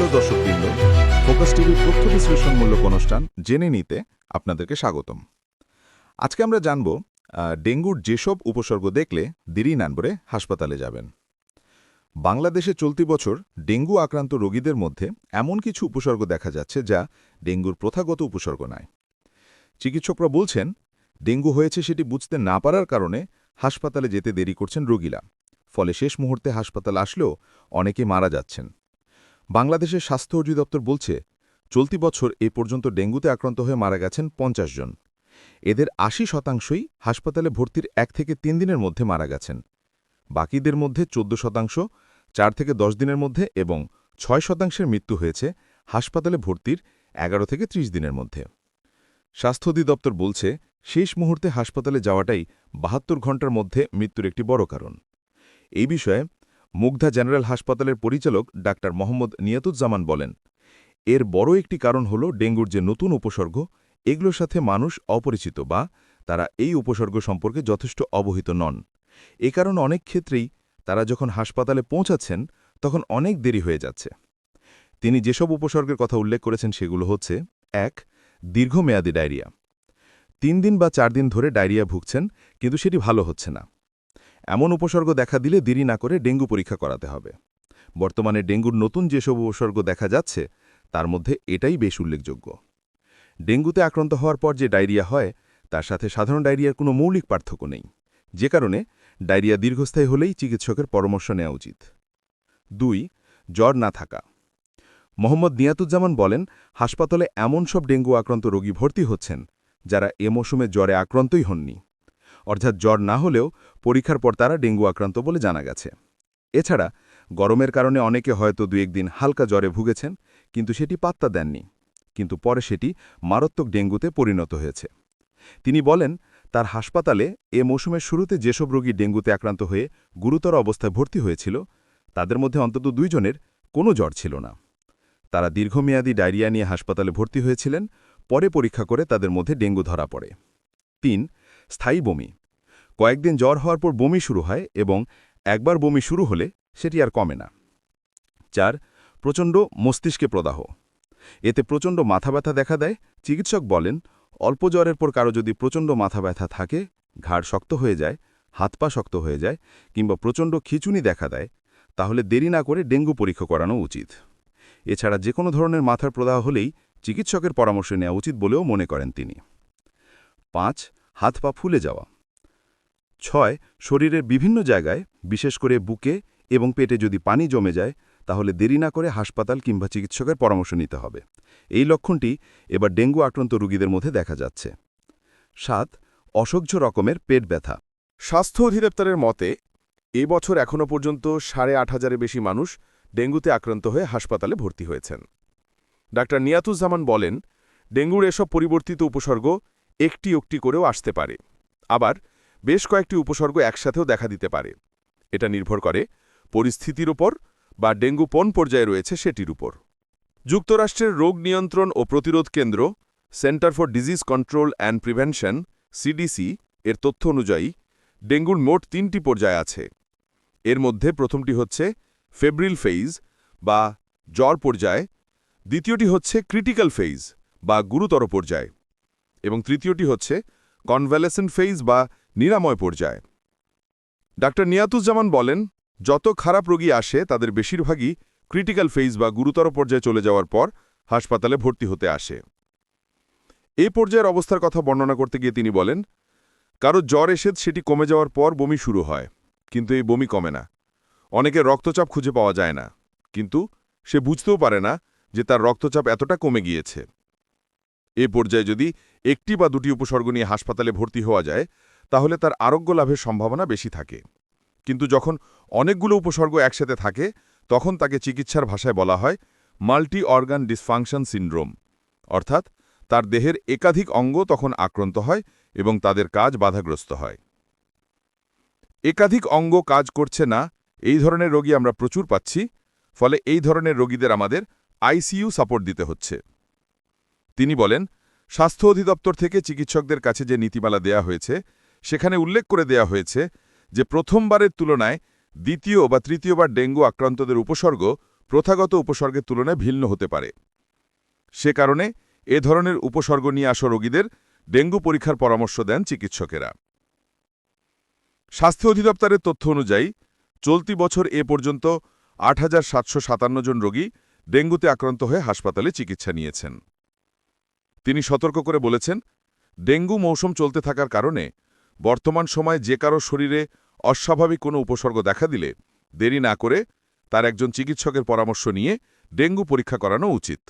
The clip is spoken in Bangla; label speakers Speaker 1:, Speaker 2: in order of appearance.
Speaker 1: হ্যালো দর্শকবৃন্দ, ফোকাস টিভির তথ্য বিশ্লেষণমূলক অনুষ্ঠান জেনে নিতে আপনাদেরকে স্বাগতম। আজকে আমরা জানব ডেঙ্গুর যেসব উপসর্গ দেখলে দেরি নানবরে হাসপাতালে যাবেন। বাংলাদেশে চলতি বছর ডেঙ্গু আক্রান্ত রোগীদের মধ্যে এমন কিছু উপসর্গ দেখা যাচ্ছে যা ডেঙ্গুর প্রথাগত উপসর্গ নয়। চিকিৎসকরা বলছেন, ডেঙ্গু হয়েছে সেটি বুঝতে না পারার কারণে হাসপাতালে যেতে দেরি করছেন রোগীরা। ফলে শেষ মুহূর্তে হাসপাতাল আসলেও অনেকে মারা যাচ্ছেন। বাংলাদেশের স্বাস্থ্য অধিদপ্তর বলছে, চলতি বছর এ পর্যন্ত ডেঙ্গুতে আক্রান্ত হয়ে মারা গেছেন পঞ্চাশ জন। এদের আশি শতাংশই হাসপাতালে ভর্তির এক থেকে তিন দিনের মধ্যে মারা গেছেন। বাকিদের মধ্যে চোদ্দ শতাংশ, চার থেকে দশ দিনের মধ্যে এবং ছয় শতাংশের মৃত্যু হয়েছে হাসপাতালে ভর্তির এগারো থেকে ত্রিশ দিনের মধ্যে। স্বাস্থ্য অধিদপ্তর বলছে, শেষ মুহূর্তে হাসপাতালে যাওয়াটাই বাহাত্তর ঘণ্টার মধ্যে মৃত্যুর একটি বড় কারণ। এই বিষয়ে মুগ্ধা জেনারেল হাসপাতালের পরিচালক ডাক্তার মোহাম্মদ নিয়াতুজ্জামান বলেন, এর বড় একটি কারণ হল ডেঙ্গুর যে নতুন উপসর্গ, এগুলোর সাথে মানুষ অপরিচিত বা তারা এই উপসর্গ সম্পর্কে যথেষ্ট অবহিত নন। এ কারণে অনেক ক্ষেত্রেই তারা যখন হাসপাতালে পৌঁছাচ্ছেন, তখন অনেক দেরি হয়ে যাচ্ছে। তিনি যেসব উপসর্গের কথা উল্লেখ করেছেন সেগুলো হচ্ছে, এক, দীর্ঘমেয়াদী ডায়রিয়া। তিন দিন বা চার দিন ধরে ডায়রিয়া ভুগছেন, কিন্তু সেটি ভালো হচ্ছে না। এমন উপসর্গ দেখা দিলে দেরি না করে ডেঙ্গু পরীক্ষা করাতে হবে। বর্তমানে ডেঙ্গুর নতুন যেসব উপসর্গ দেখা যাচ্ছে, তার মধ্যে এটাই বেশ উল্লেখযোগ্য। ডেঙ্গুতে আক্রান্ত হওয়ার পর যে ডায়রিয়া হয়, তার সাথে সাধারণ ডায়রিয়ার কোনো মৌলিক পার্থক্য নেই। যে কারণে ডায়রিয়া দীর্ঘস্থায়ী হলেই চিকিৎসকের পরামর্শ নেওয়া উচিত। দুই, জ্বর না থাকা। মোহাম্মদ নিয়াতুজ্জামান বলেন, হাসপাতালে এমন সব ডেঙ্গু আক্রান্ত রোগী ভর্তি হচ্ছেন, যারা এ মৌসুমে জ্বরে আক্রান্তই হননি। অর্থাৎ জ্বর না হলেও পরীক্ষার পর তারা ডেঙ্গু আক্রান্ত বলে জানা গেছে। এছাড়া, গরমের কারণে অনেকে হয়তো দু একদিন হালকা জ্বরে ভুগেছেন, কিন্তু সেটি পাত্তা দেননি। কিন্তু পরে সেটি মারাত্মক ডেঙ্গুতে পরিণত হয়েছে। তিনি বলেন, তার হাসপাতালে এ মৌসুমের শুরুতে যেসব রোগী ডেঙ্গুতে আক্রান্ত হয়ে গুরুতর অবস্থায় ভর্তি হয়েছিল, তাদের মধ্যে অন্তত দুইজনের কোনো জ্বর ছিল না। তারা দীর্ঘমেয়াদী ডায়রিয়া নিয়ে হাসপাতালে ভর্তি হয়েছিলেন, পরে পরীক্ষা করে তাদের মধ্যে ডেঙ্গু ধরা পড়ে। তিন, স্থায়ী বমি। কয়েকদিন জ্বর হওয়ার পর বমি শুরু হয় এবং একবার বমি শুরু হলে সেটি আর কমে না। চার, প্রচণ্ড মস্তিষ্কে প্রদাহ। এতে প্রচণ্ড মাথা ব্যথা দেখা দেয়। চিকিৎসক বলেন, অল্প জ্বরের পর কারও যদি প্রচণ্ড মাথা ব্যথা থাকে, ঘাড় শক্ত হয়ে যায়, হাত পা শক্ত হয়ে যায় কিংবা প্রচণ্ড খিচুনি দেখা দেয়, তাহলে দেরি না করে ডেঙ্গু পরীক্ষা করানো উচিত। এছাড়া যে কোনো ধরনের মাথার প্রদাহ হলেই চিকিৎসকের পরামর্শ নেওয়া উচিত বলেও মনে করেন তিনি। পাঁচ, হাত পা ফুলে যাওয়া। ছয়, শরীরের বিভিন্ন জায়গায়, বিশেষ করে বুকে এবং পেটে যদি পানি জমে যায়, তাহলে দেরি না করে হাসপাতাল কিংবা চিকিৎসকের পরামর্শ নিতে হবে। এই লক্ষণটি এবার ডেঙ্গু আক্রান্ত রোগীদের মধ্যে দেখা যাচ্ছে। সাত, অসহ্য রকমের পেট ব্যথা।
Speaker 2: স্বাস্থ্য অধিদপ্তরের মতে, এ বছর এখনও পর্যন্ত সাড়ে আট হাজারের বেশি মানুষ ডেঙ্গুতে আক্রান্ত হয়ে হাসপাতালে ভর্তি হয়েছেন। ডাক্তার নিয়াতুজ্জামান বলেন, ডেঙ্গুর এসব পরিবর্তিত উপসর্গ একটি একটি করেও আসতে পারে। আবার বেশ কয়েকটি উপসর্গ একসাথেও দেখা দিতে পারে। এটা নির্ভর করে পরিস্থিতির ওপর বা ডেঙ্গু পণ পর্যায়ে রয়েছে সেটির উপর। যুক্তরাষ্ট্রের রোগ নিয়ন্ত্রণ ও প্রতিরোধ কেন্দ্র, centre for disease control and prevention, CDC, এর তথ্য অনুযায়ী ডেঙ্গুর মোট তিনটি পর্যায় আছে। এর মধ্যে প্রথমটি হচ্ছে ফেব্রিল ফেইজ বা জ্বর পর্যায়, দ্বিতীয়টি হচ্ছে ক্রিটিক্যাল ফেইজ বা গুরুতর পর্যায়, এবং তৃতীয়টি হচ্ছে কনভ্যালেসেন্ট ফেইজ বা নিরাময় পর্যায় ডাক্তার নিয়াতুজ্জামান বলেন, যত খারাপ রোগী আসে, তাদের বেশিরভাগই ক্রিটিক্যাল ফেইজ বা গুরুতর পর্যায়ে চলে যাওয়ার পর হাসপাতালে ভর্তি হতে আসে। এ পর্যায়ের অবস্থার কথা বর্ণনা করতে গিয়ে তিনি বলেন, কারও জ্বর এসে সেটি কমে যাওয়ার পর বমি শুরু হয়, কিন্তু এই বমি কমে না। অনেকে রক্তচাপ খুঁজে পাওয়া যায় না, কিন্তু সে বুঝতেও পারে না যে তার রক্তচাপ এতটা কমে গিয়েছে। এ পর্যায়ে যদি একটি বা দুটি উপসর্গ নিয়ে হাসপাতালে ভর্তি হওয়া যায় তাহলে তার আরোগ্য লাভের সম্ভাবনা বেশি থাকে। কিন্তু যখন অনেকগুলো উপসর্গ একসাথে থাকে, তখন তাকে চিকিৎসার ভাষায় বলা হয় মাল্টি অর্গান ডিসফাংশন সিন্ড্রোম। অর্থাৎ তার দেহের একাধিক অঙ্গ তখন আক্রান্ত হয় এবং তাদের কাজ বাধাগ্রস্ত হয়। একাধিক অঙ্গ কাজ করছে না, এই ধরনের রোগী আমরা প্রচুর পাচ্ছি, ফলে এই ধরনের রোগীদের আমাদের আইসিইউ সাপোর্ট দিতে হচ্ছে। তিনি বলেন, স্বাস্থ্য অধিদপ্তর থেকে চিকিৎসকদের কাছে যে নীতিমালা দেয়া হয়েছে সেখানে উল্লেখ করে দেয়া হয়েছে যে প্রথমবারের তুলনায় দ্বিতীয় বা তৃতীয়বার ডেঙ্গু আক্রান্তদের উপসর্গ প্রথাগত উপসর্গের তুলনায় ভিন্ন হতে পারে। সে কারণে এ ধরনের উপসর্গ নিয়ে আসা রোগীদের ডেঙ্গু পরীক্ষার পরামর্শ দেন চিকিৎসকেরা। স্বাস্থ্য অধিদপ্তরের তথ্য অনুযায়ী, চলতি বছর এ পর্যন্ত আট হাজার সাতশো সাতান্ন জন রোগী ডেঙ্গুতে আক্রান্ত হয়ে হাসপাতালে চিকিৎসা নিয়েছেন। তিনি সতর্ক করে বলেছেন, ডেঙ্গু মৌসুম চলতে থাকার কারণে বর্তমান সময়ে যে কারও শরীরে অস্বাভাবিক কোনো উপসর্গ দেখা দিলে দেরি না করে তার একজন চিকিৎসকের পরামর্শ নিয়ে ডেঙ্গু পরীক্ষা করানো উচিত।